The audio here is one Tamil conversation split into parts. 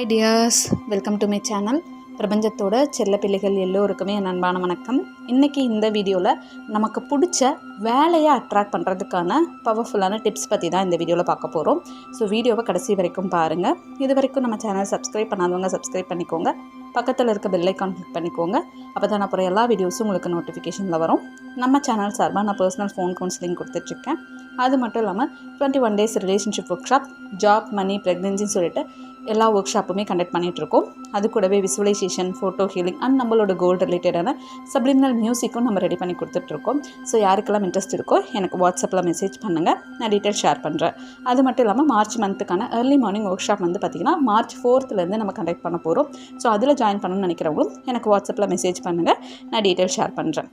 Hi dears welcome to my channel பிரபஞ்சத்தோட செல்ல பிள்ளைகள் எல்லோருக்குமே என் அன்பான வணக்கம். இன்றைக்கி இந்த வீடியோவில் நமக்கு பிடிச்ச வேலையை அட்ராக்ட் பண்ணுறதுக்கான பவர்ஃபுல்லான டிப்ஸ் பற்றி தான் இந்த வீடியோவில் பார்க்க போகிறோம் ஸோ வீடியோவை கடைசி வரைக்கும் பாருங்கள் இது வரைக்கும் நம்ம சேனல் சப்ஸ்கிரைப் பண்ணாதவங்க சப்ஸ்கிரைப் பண்ணிக்கோங்க. பக்கத்தில் இருக்க பெல்லைக்கான் கிளிக் பண்ணிக்கோங்க. அப்போ தான் அப்புறம் எல்லா வீடியோஸும் உங்களுக்கு நோட்டிஃபிகேஷனில் வரும். நம்ம சேனல் சார்பாக நான் பர்சனல் ஃபோன் கவுன்சிலிங் கொடுத்துட்ருக்கேன். அது மட்டும் இல்லாமல் twenty one days relationship workshop job money ப்ரெக்னென்சின்னு சொல்லிட்டு எல்லா ஒர்க் ஷாப்புமே கண்டக்ட் பண்ணிகிட்ருக்கோம் அது கூடவே விசுவலைசேஷன் ஃபோட்டோ ஹீலிங் அண்ட் நம்மளோட கோல்டு ரிலேட்டடான சப்ளிமினல் மியூசிக்கும் நம்ம ரெடி பண்ணி கொடுத்துட்ருக்கோம் ஸோ யாருக்கெல்லாம் இன்ட்ரெஸ்ட் இருக்கோ எனக்கு வாட்ஸ்அப்பில் மெசேஜ் பண்ணுங்கள் நான் டீட்டெயில் ஷேர் பண்ணுறேன் அது மட்டும் இல்லாமல் மார்ச் மந்த்துக்கான ஏர்லி மார்னிங் ஒர்க் ஷாப் வந்து பார்த்திங்கன்னா மார்ச் ஃபோர்த்துலேருந்து நம்ம கண்டக்ட் பண்ண போகிறோம் ஸோ அதில் ஜாயின் பண்ணணும்னு நினைக்கிறவங்களும் எனக்கு வாட்ஸ்அப்பில் மெசேஜ் பண்ணுங்கள் நான் டீட்டெயில் ஷேர் பண்ணுறேன்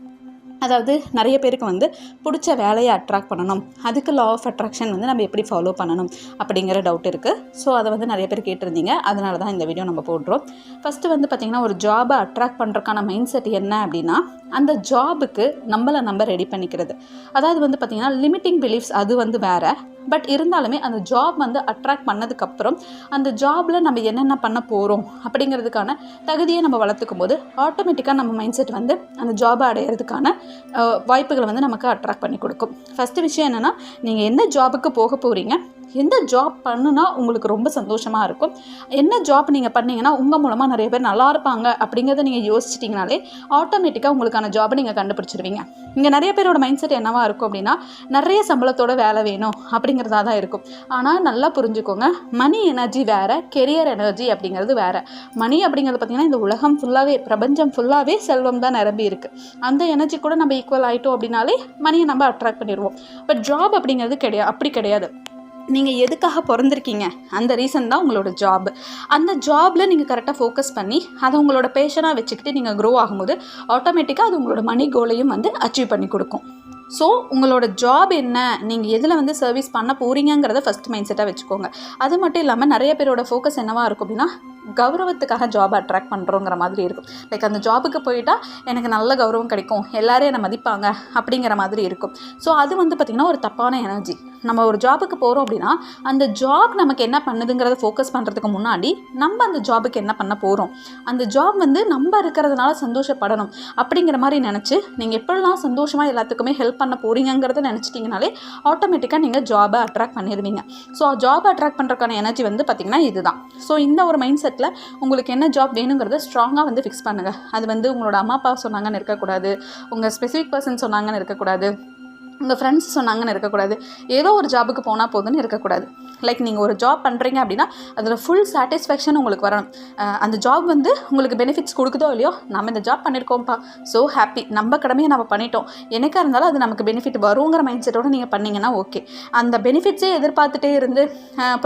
அதாவது நிறைய பேருக்கு வந்து பிடிச்ச வேலையை அட்ராக்ட் பண்ணணும். அதுக்கு லா ஆஃப் அட்ராக்ஷன் வந்து நம்ம எப்படி ஃபாலோ பண்ணணும் அப்படிங்கிற டவுட் இருக்குது ஸோ அதை வந்து நிறைய பேர் கேட்டிருந்தீங்க. அதனால தான் இந்த வீடியோ நம்ம போடுறோம். ஃபஸ்ட்டு வந்து பார்த்திங்கன்னா ஒரு ஜாபை அட்ராக்ட் பண்ணுறக்கான மைண்ட் செட் என்ன அப்படின்னா அந்த ஜாபுக்கு நம்மளை நம்ம ரெடி பண்ணிக்கிறது. அதாவது வந்து பார்த்திங்கன்னா லிமிட்டிங் பிலீஃப்ஸ் அது வந்து வேறு. பட் இருந்தாலுமே அந்த ஜாப் வந்து அட்ராக்ட் பண்ணதுக்கப்புறம் அந்த ஜாபில் நம்ம என்னென்ன பண்ண போகிறோம் அப்படிங்கிறதுக்கான தகுதியை நம்ம வளர்த்துக்கும் போது ஆட்டோமேட்டிக்காக நம்ம மைண்ட் செட் வந்து அந்த ஜாபை அடையிறதுக்கான வாய்ப்புகளை வந்து நமக்கு அட்ராக்ட் பண்ணி கொடுக்கும். ஃபஸ்ட்டு விஷயம் என்னென்னா நீங்கள் என்ன ஜாபுக்கு போக போகிறீங்க எந்த ஜாப் பண்ணுனா உங்களுக்கு ரொம்ப சந்தோஷமாக இருக்கும்? என்ன ஜாப் நீங்கள் பண்ணீங்கன்னா உங்கள் மூலமாக நிறைய பேர் நல்லா இருப்பாங்க அப்படிங்கிறத நீங்கள் யோசிச்சிட்டிங்கனாலே ஆட்டோமேட்டிக்காக உங்களுக்கான ஜாபை நீங்கள் கண்டுபிடிச்சிருவீங்க. இங்கே நிறைய பேரோட மைண்ட் செட் என்னவாக இருக்கும் அப்படின்னா நிறைய சம்பளத்தோட வேலை வேணும் அப்படிங்கிறதா தான் இருக்கும். ஆனால் நல்லா புரிஞ்சுக்கோங்க மணி எனர்ஜி வேறு கெரியர் எனர்ஜி அப்படிங்கிறது வேறு. மணி அப்படிங்கிறது பார்த்திங்கன்னா இந்த உலகம் ஃபுல்லாகவே பிரபஞ்சம் ஃபுல்லாகவே செல்வம் தான் நிரம்பி இருக்குது அந்த எனர்ஜி கூட நம்ம ஈக்குவல் ஆகிட்டோம் அப்படின்னாலே மணியை நம்ம அட்ராக்ட் பண்ணிடுவோம். பட் ஜாப் அப்படிங்கிறது கிடையாது அப்படி கிடையாது. நீங்கள் எதுக்காக பிறந்திருக்கீங்க? அந்த ரீசன் தான் உங்களோட ஜாப் அந்த ஜாபில் நீங்கள் கரெக்டாக ஃபோக்கஸ் பண்ணி அதை உங்களோட பேஷனாக வச்சுக்கிட்டு நீங்கள் க்ரோ ஆகும்போது ஆட்டோமேட்டிக்காக அது உங்களோட மணி கோலையும் வந்து அச்சீவ் பண்ணி கொடுக்கும். ஸோ உங்களோட ஜாப் என்ன? நீங்கள் எதில் வந்து சர்வீஸ் பண்ண போகிறீங்கிறத ஃபஸ்ட் மைண்ட் செட்டாக வச்சுக்கோங்க. அது மட்டும் இல்லாமல் நிறைய பேரோட ஃபோக்கஸ் என்னவாக இருக்கும் அப்படின்னா கௌரவத்துக்காக ஜாப் அட்ராக்ட் பண்ணுறோங்கிற மாதிரி இருக்கும். லைக் அந்த ஜாபுக்கு போயிட்டால் எனக்கு நல்ல கௌரவம் கிடைக்கும். எல்லோரும் என்னை மதிப்பாங்க அப்படிங்கிற மாதிரி இருக்கும். ஸோ அது வந்து பார்த்திங்கன்னா ஒரு தப்பான எனர்ஜி நம்ம ஒரு ஜாபுக்கு போகிறோம் அப்படின்னா அந்த ஜாப் நமக்கு என்ன பண்ணுதுங்கிறத ஃபோக்கஸ் பண்ணுறதுக்கு முன்னாடி நம்ம அந்த ஜாபுக்கு என்ன பண்ண போகிறோம் அந்த ஜாப் வந்து நம்ம இருக்கிறதுனால சந்தோஷப்படணும் அப்படிங்கிற மாதிரி நினச்சி நீங்கள் எப்படிலாம் சந்தோஷமாக எல்லாத்துக்குமே ஹெல்ப் பண்ண போகிறீங்கிறத நினச்சிட்டிங்கனாலே ஆட்டோமேட்டிக்காக நீங்கள் ஜாபை அட்ராக்ட் பண்ணிடுவீங்க ஸோ ஜாப் அட்ராக்ட் பண்ணுறதுக்கான எனர்ஜி வந்து பார்த்திங்கன்னா இதுதான். ஸோ இந்த ஒரு மைண்ட் செட் செட்டில் உங்களுக்கு என்ன ஜாப் வேணுங்கிறத ஸ்ட்ராங்காக வந்து ஃபிக்ஸ் பண்ணுங்கள் அது வந்து உங்களோட அம்மா அப்பா சொன்னாங்கன்னு இருக்கக்கூடாது. உங்கள் ஸ்பெசிஃபிக் பர்சன் சொன்னாங்கன்னு இருக்கக்கூடாது. உங்கள் ஃப்ரெண்ட்ஸ் சொன்னாங்கன்னு இருக்கக்கூடாது. ஏதோ ஒரு ஜாபுக்கு போனால் போதும்னு இருக்கக்கூடாது. லைக் நீங்கள் ஒரு ஜாப் பண்ணுறீங்க அப்படின்னா அதில் ஃபுல் சாட்டிஸ்ஃபேக்ஷன் உங்களுக்கு வரணும். அந்த ஜாப் வந்து உங்களுக்கு பெனிஃபிட்ஸ் கொடுக்குதோ இல்லையோ நம்ம இந்த ஜாப் பண்ணியிருக்கோம்ப்பா ஸோ ஹாப்பி நம்ம கடமையை நம்ம பண்ணிட்டோம். எனக்காக இருந்தாலும் அது நமக்கு பெனிஃபிட் வருங்கிற மைண்ட் செட்டோடு நீங்கள் பண்ணிங்கன்னா ஓகே அந்த பெனிஃபிட்ஸே எதிர்பார்த்துட்டே இருந்து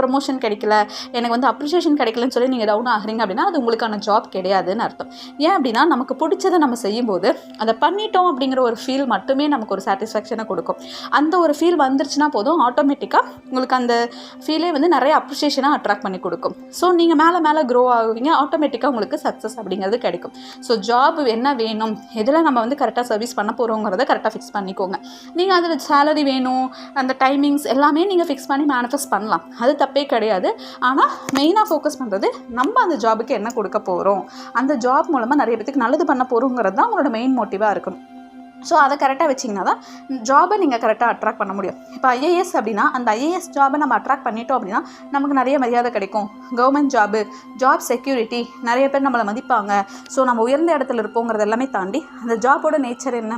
ப்ரொமோஷன் கிடைக்கல எனக்கு வந்து அப்ரிஷியேஷன் கிடைக்கலன்னு சொல்லி நீங்கள் டவுன் ஆகுறீங்க அப்படின்னா அது உங்களுக்கான ஜாப் கிடையாதுன்னு அர்த்தம். ஏன் அப்படின்னா நமக்கு பிடிச்சதை நம்ம செய்யும்போது அதை பண்ணிட்டோம் அப்படிங்கிற ஒரு ஃபீல் மட்டுமே நமக்கு ஒரு சாட்டிஸ்ஃபேக்ஷனை கொடுக்கும். அந்த ஒரு ஃபீல் வந்துருச்சுன்னா போதும் ஆட்டோமேட்டிக்காக உங்களுக்கு அந்த ஃபீலே வந்து நிறைய அப்ரிஷியேஷனாக அட்ராக்ட் பண்ணி கொடுக்கும். ஸோ நீங்கள் மேலே மேலே க்ரோ ஆகுவீங்க ஆட்டோமேட்டிக்காக உங்களுக்கு சக்ஸஸ் அப்படிங்கிறது கிடைக்கும். ஸோ ஜாப் என்ன வேணும் எதில் நம்ம வந்து கரெக்டாக சர்வீஸ் பண்ண போகிறோங்கிறத கரெக்டாக ஃபிக்ஸ் பண்ணிக்கோங்க. நீங்கள் அதில் சேலரி வேணும் அந்த டைமிங்ஸ் எல்லாமே நீங்கள் ஃபிக்ஸ் பண்ணி மேனிஃபெஸ்ட் பண்ணலாம். அது தப்பே கிடையாது. ஆனால் மெயினாக ஃபோக்கஸ் பண்ணுறது நம்ம அந்த ஜாபுக்கு என்ன கொடுக்க போகிறோம் அந்த ஜாப் மூலமாக நிறைய பேத்துக்கு நல்லது பண்ண போகிறோங்கிறது தான் உங்களோட மெயின் மோட்டிவாக இருக்கணும் ஸோ அதை கரெக்டாக வச்சிங்கன்னா தான் ஜாபை நீங்கள் கரெக்டாக அட்ராக்ட் பண்ண முடியும். இப்போ ஐஏஎஸ் அப்படின்னா அந்த ஐஏஎஸ் ஜாபை நம்ம அட்ராக்ட் பண்ணிட்டோம் அப்படின்னா நமக்கு நிறைய மரியாதை கிடைக்கும். கவர்மெண்ட் ஜாபு ஜாப் செக்யூரிட்டி நிறைய பேர் நம்மளை மதிப்பாங்க. ஸோ நம்ம உயர்ந்த இடத்துல இருப்போங்கிறது எல்லாமே தாண்டி அந்த ஜாபோட நேச்சர் என்ன?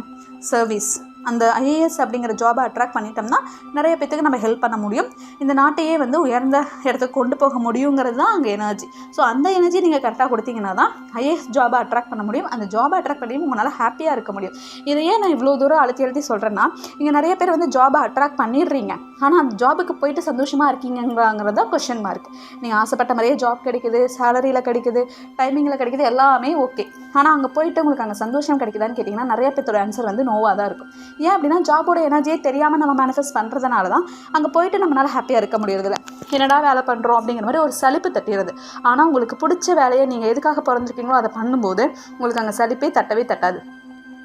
சர்வீஸ் அந்த ஐஏஎஸ் அப்படிங்கிற ஜாபை அட்ராக்ட் பண்ணிட்டோம்னா நிறைய பேத்துக்கு நம்ம ஹெல்ப் பண்ண முடியும். இந்த நாட்டையே வந்து உயர்ந்த இடத்துக்கு கொண்டு போக முடியுங்கிறது தான் அங்கே எனர்ஜி ஸோ அந்த எனர்ஜி நீங்கள் கரெக்டாக கொடுத்தீங்கன்னா தான் ஐஏஎஸ் ஜாபை அட்ராக்ட் பண்ண முடியும். அந்த ஜாபை அட்ராக்ட் பண்ணி உங்களால் ஹாப்பியாக இருக்க முடியும். இதையே நான் இவ்வளோ தூரம் அழுத்தி அழுத்தி சொல்கிறேன்னா இங்கே நிறைய பேர் வந்து ஜாபை அட்ராக்ட் பண்ணிடுறீங்க. ஆனால் அந்த ஜாபுக்கு போயிட்டு சந்தோஷமாக இருக்கீங்கிறாங்கிறது தான் கொஷின் மார்க் நீங்கள் ஆசைப்பட்ட மாதிரியே ஜாப் கிடைக்குது சேலரியில் கிடைக்குது டைமிங்கில் கிடைக்குது எல்லாமே ஓகே ஆனால் அங்கே போயிட்டு உங்களுக்கு அங்கே சந்தோஷம் கிடைக்குதான்னு கேட்டிங்கன்னா நிறைய பேர்த்தோட ஆன்சர் வந்து நோவாக தான் இருக்கும். ஏன் அப்படின்னா ஜாபோட எனர்ஜியே தெரியாமல் நம்ம மேனிஃபெஸ்ட் பண்ணுறதுனால தான் அங்கே போயிட்டு நம்மளால் ஹாப்பியாக இருக்க முடியறதில்ல. என்னடா வேலை பண்ணுறோம் அப்படிங்கிற மாதிரி ஒரு சலிப்பு தட்டிடுது. ஆனால் உங்களுக்கு பிடிச்ச வேலையை நீங்கள் எதுக்காக பிறந்திருக்கீங்களோ அதை பண்ணும்போது உங்களுக்கு அங்கே சலிப்பே தட்டவே தட்டாது.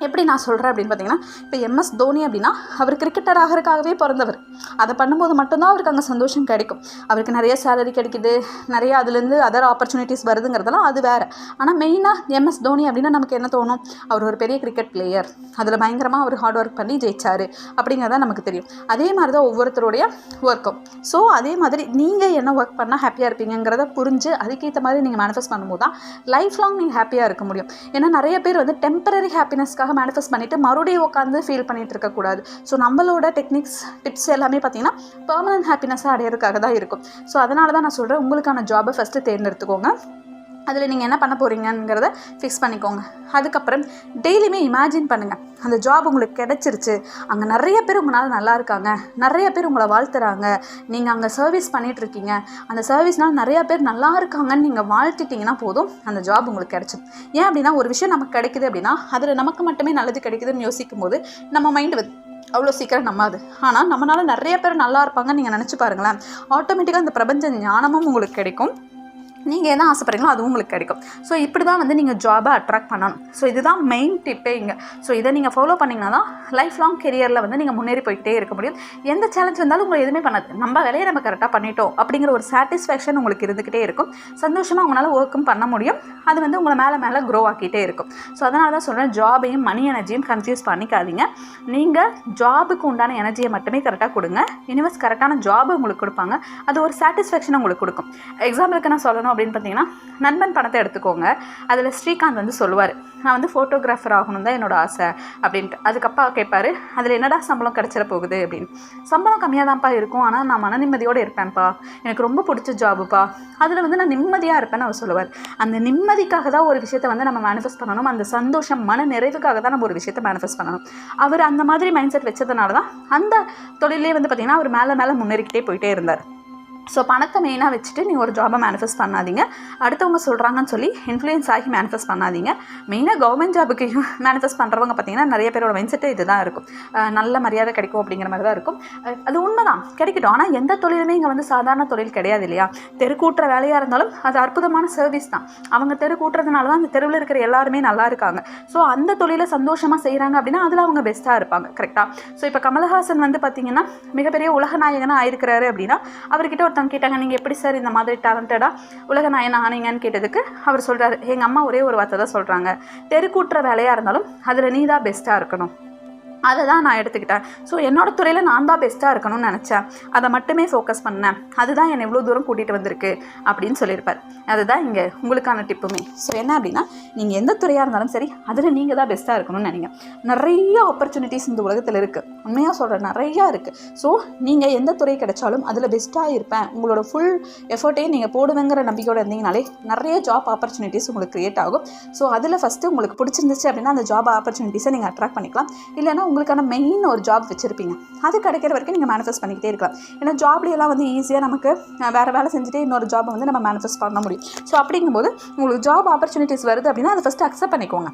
எப்படி நான் சொல்கிறேன் அப்படின்னு பார்த்தீங்கன்னா இப்போ எம்எஸ் தோனி அப்படின்னா அவர் கிரிக்கெட்டர் ஆகிறதுக்காகவே பிறந்தவர். அதை பண்ணும்போது மட்டும்தான் அவருக்கு அங்கே சந்தோஷம் கிடைக்கும். அவருக்கு நிறைய சேலரி கிடைக்குது. நிறைய அதுலேருந்து அதர் ஆப்பர்ச்சுனிட்டிஸ் வருதுங்கிறதெல்லாம் அது வேறு. ஆனால் மெயினாக எம்எஸ் தோனி அப்படின்னா நமக்கு என்ன தோணும்? அவர் ஒரு பெரிய கிரிக்கெட் பிளேயர் அதில் பயங்கரமாக அவர் ஹார்ட் ஒர்க் பண்ணி ஜெயிச்சார். அப்படிங்கிறத நமக்கு தெரியும். அதே மாதிரி தான் ஒவ்வொருத்தருடைய ஒர்க்கும் ஸோ அதே மாதிரி நீங்கள் என்ன ஒர்க் பண்ணால் ஹாப்பியாக இருப்பீங்கிறத புரிஞ்சு அதுக்கேற்ற மாதிரி நீங்கள் மேனிஃபெஸ்ட் பண்ணும்போது தான் லைஃப் லாங் நீங்கள் ஹாப்பியாக இருக்க முடியும். ஏன்னா நிறைய பேர் வந்து டெம்பரரி ஹாப்பினஸ்க்காக மேனிஃபெஸ்ட் பண்ணிவிட்டு மறுபடியும் உட்காந்து ஃபீல் பண்ணிட்டு இருக்கக்கூடாது ஸோ நம்மளோட டெக்னிக்ஸ் டிப்ஸ் எல்லாமே பார்த்தீங்கன்னா பெர்மனன்ட் ஹாப்பினஸாக அடையிறதுக்காக தான் இருக்கும். ஸோ அதனால தான் நான் சொல்கிறேன் உங்களுக்கான ஜாபை ஃபஸ்ட்டு தேர்ந்தெடுத்துக்கோங்க. அதில் நீங்கள் என்ன பண்ண போகிறீங்கிறத ஃபிக்ஸ் பண்ணிக்கோங்க. அதுக்கப்புறம் டெய்லியுமே இமேஜின் பண்ணுங்கள் அந்த ஜாப் உங்களுக்கு கிடச்சிருச்சு. அங்கே நிறைய பேர் உங்களால் நல்லா இருக்காங்க. நிறைய பேர் உங்களை வாழ்த்துறாங்க. நீங்கள் அங்கே சர்வீஸ் பண்ணிகிட்ருக்கீங்க அந்த சர்வீஸ்னால் நிறையா பேர் நல்லா இருக்காங்கன்னு நீங்கள் வாழ்த்திட்டிங்கன்னா போதும் அந்த ஜாப் உங்களுக்கு கிடச்சிடும் ஏன் அப்படின்னா ஒரு விஷயம் நமக்கு கிடைக்குது அப்படின்னா அதில் நமக்கு மட்டுமே நல்லது கிடைக்குதுன்னு யோசிக்கும் போது நம்ம மைண்டு வந்து அவ்வளோ சீக்கிரம் நம்பாது. ஆனால் நம்மளால் நிறைய பேர் நல்லா இருப்பாங்கன்னு நீங்கள் நினச்சி பாருங்களேன். ஆட்டோமேட்டிக்காக அந்த பிரபஞ்ச ஞானமும் உங்களுக்கு கிடைக்கும். நீங்கள் என்ன ஆசைப்படுறீங்களோ அதுவும் உங்களுக்கு கிடைக்கும். ஸோ இப்படி தான் வந்து நீங்கள் ஜாபை அட்ராக்ட் பண்ணணும். ஸோ இதுதான் மெயின் டிப்பே இங்கே. ஸோ இதை நீங்கள் ஃபாலோ பண்ணிங்கன்னா தான் லைஃப் லாங் கெரியரில் வந்து நீங்கள் முன்னேறி போயிட்டே இருக்க முடியும். எந்த சேலஞ்ச் வந்தாலும் உங்களை எதுவுமே பண்ணாது. நம்ம வேலையை நம்ம கரெக்டாக பண்ணிட்டோம் அப்படிங்கிற ஒரு சாட்டிஸ்ஃபேக்ஷன் உங்களுக்கு இருந்துக்கிட்டே இருக்கும். சந்தோஷமாக உங்களால் ஒர்க்கும் பண்ண முடியும். அது வந்து உங்களை மேலே மேலே க்ரோ ஆக்கிட்டே இருக்கும். ஸோ அதனால தான் சொல்கிறேன் ஜாபையும் மணி எனர்ஜியும் கன்ஃபியூஸ் பண்ணிக்காதீங்க. நீங்கள் ஜாபுக்கு உண்டான எனர்ஜியை மட்டுமே கரெக்டாக கொடுங்க. யூனிவர்ஸ் கரெக்டான ஜாப் உங்களுக்கு கொடுப்பாங்க. அது ஒரு சாட்டிஸ்ஃபேக்ஷன் உங்களுக்கு கொடுக்கும். எக்ஸாம்பிளுக்கு நான் சொல்லணும் அப்படின்னு பார்த்தீங்கன்னா நண்பன் படத்தை எடுத்துக்கோங்க. அதில் ஸ்ரீகாந்த் வந்து சொல்லுவார் நான் வந்து ஃபோட்டோகிராஃபர் ஆகணும் தான் என்னோட ஆசை அப்படின்ட்டு. அதுக்கப்பா கேட்பார் அதில் என்னடா சம்பளம் கிடச்சிட போகுது? அப்படின்னு. சம்பளம் கம்மியாக தான்ப்பா இருக்கும் ஆனால் நான் மன நிம்மதியோடு இருப்பேன்ப்பா. எனக்கு ரொம்ப பிடிச்ச ஜாபுப்பா. அதில் வந்து நான் நிம்மதியாக இருப்பேன்னு அவர் சொல்லுவார். அந்த நிம்மதிக்காக தான் ஒரு விஷயத்தை வந்து நம்ம மேனிஃபெஸ்ட் பண்ணணும். அந்த சந்தோஷம் மன நிறைவுக்காக தான் நம்ம ஒரு விஷயத்தை மேனிஃபெஸ்ட் பண்ணணும். அவர் அந்த மாதிரி மைண்ட் செட் வச்சதுனால தான் அந்த தொழிலே வந்து பார்த்திங்கன்னா அவர் மேலே மேலே முன்னேறிக்கிட்டே போயிட்டே இருந்தார். ஸோ பணத்தை மெயினாக வச்சுட்டு நீங்கள் ஒரு ஜாபை மேனிஃபெஸ்ட் பண்ணாதீங்க. அடுத்தவங்க சொல்கிறாங்கன்னு சொல்லி இன்ஃப்ளூயன்ஸ் ஆகி மேனிஃபெஸ்ட் பண்ணாதீங்க. மெயினாக கவர்மெண்ட் ஜாபுக்கு மேனிஃபெஸ்ட் பண்ணுறவங்க பார்த்தீங்கன்னா நிறைய பேரோட மைண்ட் செட்டு இதுதான் இருக்கும். நல்ல மரியாதை கிடைக்கும் அப்படிங்கிற மாதிரி தான் இருக்கும். அது அது உண்மைதான். கிடைக்கட்டும். ஆனால் எந்த தொழிலுமே இங்கே வந்து சாதாரண தொழில் கிடையாது இல்லையா? தெருக்கூட்டுற வேலையாக இருந்தாலும் அது அற்புதமான சர்வீஸ் தான். அவங்க தெரு கூட்டுறதுனால தான் அந்த தெருவில் இருக்கிற எல்லாருமே நல்லா இருக்காங்க. ஸோ அந்த தொழிலை சந்தோஷமாக செய்கிறாங்க அப்படின்னா அதில் அவங்க பெஸ்ட்டாக இருப்பாங்க. கரெக்டாக ஸோ இப்போ கமல்ஹாசன் வந்து பார்த்தீங்கன்னா மிகப்பெரிய உலக நாயகனாக ஆயிருக்கிறாரு அப்படின்னா அவர்கிட்ட ஒருத்தவங்க கேட்டாங்க நீங்கள் எப்படி சார் இந்த மாதிரி டேலண்டடாக உலக நாயன் ஆனீங்கன்னு கேட்டதுக்கு அவர் சொல்கிறாரு எங்கள் அம்மா ஒரே ஒரு வார்த்தை தான் சொல்கிறாங்க தெருக்கூட்டுற வேலையாக இருந்தாலும் அதில் நீ தான் பெஸ்ட்டாக இருக்கணும். அதை தான் நான் எடுத்துக்கிட்டேன். ஸோ என்னோட துறையில் நான் தான் பெஸ்ட்டாக இருக்கணும்னு நினச்சேன். அதை மட்டுமே ஃபோக்கஸ் பண்ணேன். அதுதான் என்னை இவ்வளோ தூரம் கூட்டிகிட்டு வந்திருக்கு அப்படின்னு சொல்லியிருப்பார். அதுதான் இங்கே உங்களுக்கான டிப்புமே ஸோ என்ன அப்படின்னா நீங்கள் எந்த துறையாக இருந்தாலும் சரி அதில் நீங்கள் தான் பெஸ்ட்டாக இருக்கணும்னு நினைங்க. நிறைய ஆப்பர்ச்சுனிட்டிஸ் இந்த உலகத்தில் இருக்குது உண்மையாக சொல்கிறேன் நிறையா இருக்குது ஸோ நீங்கள் எந்த துறை கிடைச்சாலும் அதில் பெஸ்ட்டாக இருப்பேன். உங்களோட ஃபுல் எஃபர்ட்டையும் நீங்கள் போடுவேங்கிற நம்பிக்கையோடு இருந்தீங்கனாலே நிறைய ஜாப் ஆப்பர்ச்சுனிட்டிஸ் உங்களுக்கு க்ரியேட் ஆகும். ஸோ அதில் ஃபஸ்ட்டு உங்களுக்கு பிடிச்சிருந்துச்சு அப்படின்னா அந்த ஜாப் ஆப்பர்ச்சுனிட்டிஸை நீங்கள் அட்ராக்ட் பண்ணிக்கலாம். இல்லைன்னா உங்களுக்கான மெயின் ஒரு ஜாப் வச்சுருப்பீங்க. அது கிடைக்கிற வரைக்கும் நீங்கள் மேனிஃபெஸ்ட் பண்ணிக்கிட்டே இருக்கலாம். ஏன்னா ஜாப்லையெல்லாம் வந்து ஈஸியாக நமக்கு வேறு வேலை செஞ்சுட்டு இன்னொரு ஜாப் வந்து நம்ம மேனிஃபெஸ்ட் பண்ண முடியும். ஸோ அப்படிங்கும்போது உங்களுக்கு ஜாப் ஆப்பர்ச்சுனிட்டிஸ் வருது அப்படின்னா அதை ஃபஸ்ட்டு அக்செப்ட் பண்ணிக்கோங்க.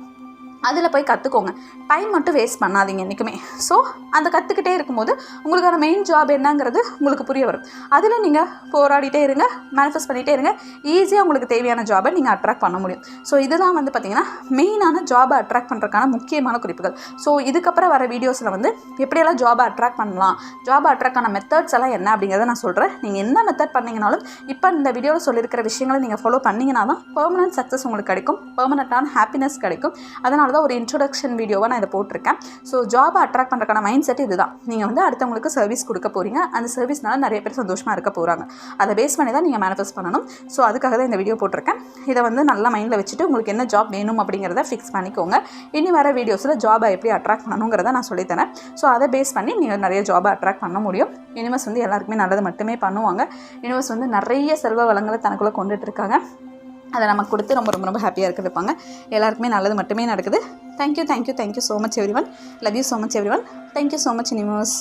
அதில் போய் கற்றுக்கோங்க. டைம் மட்டும் வேஸ்ட் பண்ணாதீங்க என்றைக்குமே. ஸோ அந்த கற்றுக்கிட்டே இருக்கும்போது உங்களுக்கான மெயின் ஜாப் என்னங்கிறது உங்களுக்கு புரிய வரும். அதில் நீங்கள் போராடிட்டே இருங்க மேனிஃபெஸ்ட் பண்ணிகிட்டே இருங்க. ஈஸியாக உங்களுக்கு தேவையான ஜாபை நீங்கள் அட்ராக்ட் பண்ண முடியும். ஸோ இதுதான் வந்து பார்த்திங்கன்னா மெயினான ஜாபை அட்ராக்ட் பண்ணுறதுக்கான முக்கியமான குறிப்புகள். ஸோ இதுக்கப்புறம் வர வீடியோஸில் வந்து எப்படியெல்லாம் ஜாபை அட்ராக்ட் பண்ணலாம் ஜாபை அட்ராக்டான மெத்தட்ஸ் எல்லாம் என்ன அப்படிங்கிறத நான் சொல்கிறேன் நீங்கள் என்ன மெத்தட் பண்ணீங்கனாலும் இப்போ இந்த வீடியோவில் சொல்லியிருக்கிற விஷயங்களை நீங்கள் ஃபாலோ பண்ணிங்கன்னா தான் பெர்மனன்ட் சக்ஸஸ் உங்களுக்கு கிடைக்கும். பெர்மனண்ட்டான ஹாப்பினஸ் கிடைக்கும். அதனால தான் ஒரு இன்ட்ரொடக்ஷன் வீடியோவாக நான் இதை போட்டிருக்கேன். ஸோ ஜாப் அட்ராக்ட் பண்ணுறதுக்கான மைண்ட் செட் இதுதான். நீங்கள் வந்து அடுத்தவங்களுக்கு சர்வீஸ் கொடுக்க போகிறீங்க அந்த சர்வீஸ்னால நிறைய பேர் சந்தோஷமாக இருக்க போகிறாங்க அதை பேஸ் பண்ணி தான் நீங்கள் மேனிஃபெஸ்ட் பண்ணணும். ஸோ அதுக்காக தான் இந்த வீடியோ போட்டிருக்கேன். இதை வந்து நல்லா மைண்டில் வச்சுட்டு உங்களுக்கு என்ன ஜாப் வேணும் அப்படிங்கிறத ஃபிக்ஸ் பண்ணிக்கோங்க. இனி வர வீடியோஸில் ஜாபை எப்படி அட்ராக்ட் பண்ணணுங்கிறத நான் சொல்லித்தரேன். ஸோ அதை பேஸ் பண்ணி நீங்கள் நிறைய ஜாபை அட்ராக்ட் பண்ண முடியும். யூனிவர்ஸ் வந்து எல்லாருக்குமே நல்லது மட்டுமே பண்ணுவாங்க. யூனிவர்ஸ் வந்து நிறைய செல்வ வளங்களை தனக்குள்ளே கொண்டுட்டு இருக்காங்க. அதை நமக்கு கொடுத்து ரொம்ப ரொம்ப ரொம்ப ஹாப்பியாக இருக்க வைப்பாங்க எல்லாருக்குமே நல்லது மட்டுமே நடக்குது. Thank you thank you thank you so much everyone love you so much everyone thank you so much news